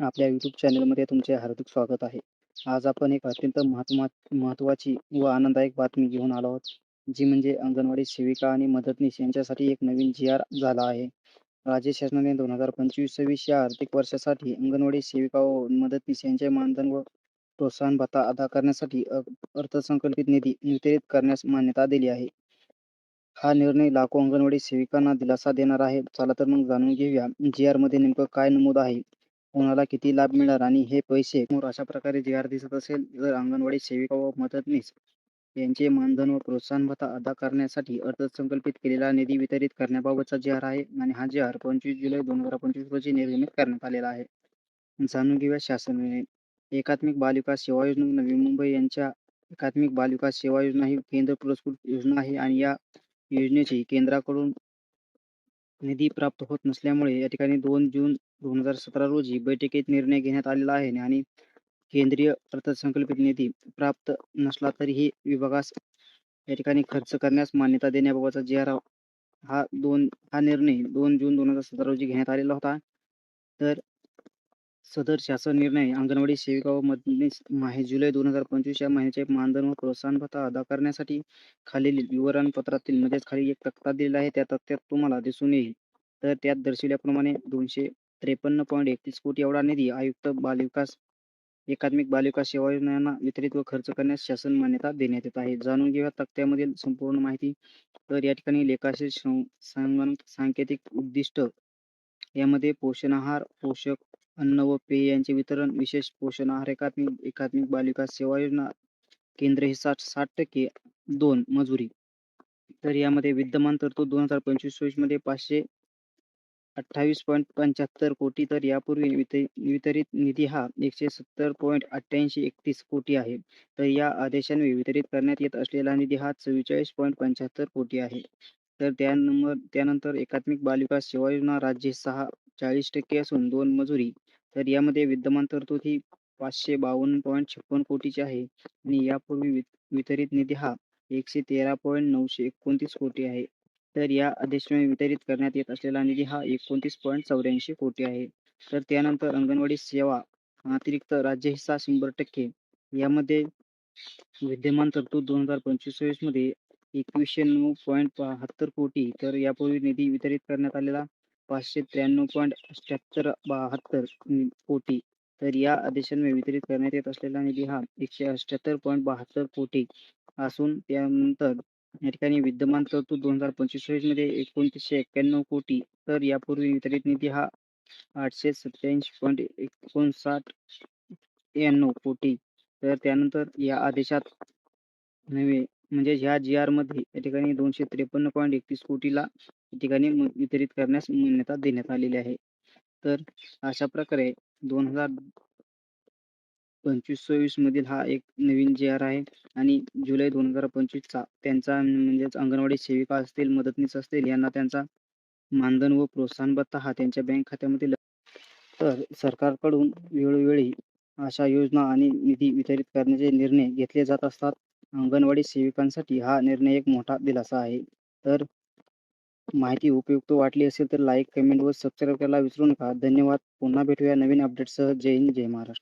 आपल्या यूट्यूब चॅनलमध्ये तुमचे हार्दिक स्वागत आहे. आज आपण एक अत्यंत महत्वा महत्त्वाची व आनंददायक बातमी घेऊन आलो आहोत जी म्हणजे अंगणवाडी सेविका आणि मदतनीस यांच्यासाठी एक नवीन जी आर झाला आहे. राज्य शासनाने दोन हजार पंचवीस सव्वीस या आर्थिक वर्षासाठी अंगणवाडी सेविका व मदतनीस यांचे मानधन व प्रोत्साहन भत्ता अदा करण्यासाठी अर्थसंकल्पित निधी वितरित करण्यास मान्यता दिली आहे. हा निर्णय लाखो अंगणवाडी सेविकांना दिलासा देणार आहे. चला तर मग जाणून घेऊया जी आरमध्ये नेमकं काय नमूद आहे. कोणाला किती लाभ मिळणार आणि हे पैसे अशा प्रकारे जी आर दिसत असेल जर अंगणवाडी सेविका व मदतनीस यांचे मानधन व प्रोत्साहन भत्ता अदा करण्यासाठी अर्थसंकल्पित केलेला निधी वितरित करण्याबाबतचा जी आर आहे आणि हा जी आर पंचवीस जुलै दोन हजार पंचवीस रोजी निर्गमित करण्यात आलेला आहे. जाणून घेऊया शासन एकात्मिक बालविकास सेवा योजना नवी मुंबई यांच्या एकात्मिक बालविकास सेवा योजना ही केंद्र पुरस्कृत योजना आहे आणि या योजनेची केंद्राकडून निधी प्राप्त होत नसल्यामुळे या ठिकाणी दोन जून दोन हजार सतरा रोजी बैठकीत निर्णय घेण्यात आलेला आहे आणि केंद्रीय अर्थसंकल्पित निधी प्राप्त नसला तरीही विभागास या ठिकाणी खर्च करण्यास मान्यता देण्याबाबतचा जी आर हा दोन हा निर्णय दोन जून दोन हजार सतरा रोजी घेण्यात आलेला होता. तर सदर शासन निर्णय अंगणवाडी सेविका व मदतनीस माहे जुलै दोन हजार पंचवीस या महिन्याचे मानधन व प्रोत्साहन भत्ता अदा करण्यासाठी खालील विवरणपत्रातील मध्येच खाली एक तक्ता दिलेला आहे. त्या तक्त्यात तुम्हाला दिसून येईल. तर त्यात दर्शविल्याप्रमाणे दोनशे त्रेपन्न पॉईंट एकतीस कोटी एवढा निधी आयुक्त बालविकास एकात्मिक बालविकास सेवा योजनांना वितरित व खर्च करण्यास शासन मान्यता देण्यात येत आहे. जाणून घेऊया तक्त्यामधील संपूर्ण माहिती. तर या ठिकाणी लेखाशी सांकेतिक उद्दिष्ट. यामध्ये पोषण आहार पोषक अन्न व पेय यांचे वितरण विशेष पोषण आहार एकात्मिक एकात्मिक बालविकास सेवा योजना. केंद्र हे साठ साठ टक्के दोन मजुरी. तर यामध्ये विद्यमान तरतूद दोन हजार पंचवीसमध्ये पाचशे अठ्ठावीस पॉईंट पंच्याहत्तर कोटी तर यापूर्वी वितरित निधी हा एकशे सत्तर पॉईंट अठ्ठ्याऐंशी एकतीस कोटी आहे. तर या आदेशाने वितरित करण्यात येत असलेला निधी हा चव्वेचाळीस पॉईंट पंच्याहत्तर कोटी आहे. तर त्यानंतर त्यानंतर एकात्मिक बालिका सेवा योजना राज्य सहा चाळीस टक्के असून दोन मजुरी. तर यामध्ये विद्यमान तरतूद ही पाचशे बावन्न पॉईंट छप्पन कोटीची आहे. आणि यापूर्वी वितरित निधी हा एकशे तेरा पॉईंट नऊशे एकोणतीस कोटी आहे. तर या अधिष्ठाने वितरित करण्यात येत असलेला निधी हा एकोणतीस पॉईंट चौऱ्याऐंशी कोटी आहे. तर त्यानंतर अंगणवाडी सेवा अतिरिक्त राज्य हिस्सा शंभर टक्के. यामध्ये विद्यमान तरतूद दोन हजार पंचवीसमध्ये एकवीसशे नऊ पॉईंट बहात्तर कोटी. तर यापूर्वी निधी वितरित करण्यात आलेला पाचशे त्र्याण्णव पॉईंट अठ्याहत्तर बहात्तर कोटी. तर या आदेशांमध्ये वितरित करण्यात येत असलेला निधी हा एकशे अठ्याहत्तर पॉईंट बहात्तर कोटी. असून त्यानंतर या ठिकाणी विद्यमान तरतूद दोन हजार पंचवीसमध्ये एकोणतीसशे एक्क्याण्णव कोटी तर यापूर्वी वितरित निधी हा आठशे सत्याऐंशी पॉईंट एकोणसाठ त्र्याण्णव कोटी. तर त्यानंतर या आदेशात नव्हे म्हणजे ह्या जी आरमध्ये या ठिकाणी दोनशे त्रेपन्न पॉईंट एकतीस कोटीला या ठिकाणी वितरित करण्यास मान्यता देण्यात आलेली आहे. तर अशा प्रकारे दोन हजार पंचवीस सव्वीस मधील हा एक नवीन जी आर आहे आणि जुलै दोन हजार पंचवीसचा त्यांचा म्हणजेच अंगणवाडी सेविका असतील मदतनीस असतील यांना त्यांचा मानधन व प्रोत्साहन भत्ता हा त्यांच्या बँक खात्यामध्ये तर सरकारकडून वेळोवेळी अशा योजना आणि निधी वितरित करण्याचे निर्णय घेतले जात असतात. अंगणवाडी सेविकांसाठी हा निर्णय एक मोठा दिलासा आहे. तर माहिती उपयुक्त वाटली असेल तर लाईक कमेंट व सबस्क्राईब करायला विसरू नका. धन्यवाद. पुन्हा भेटूया नवीन अपडेटसह. जय हिंद जय महाराष्ट्र.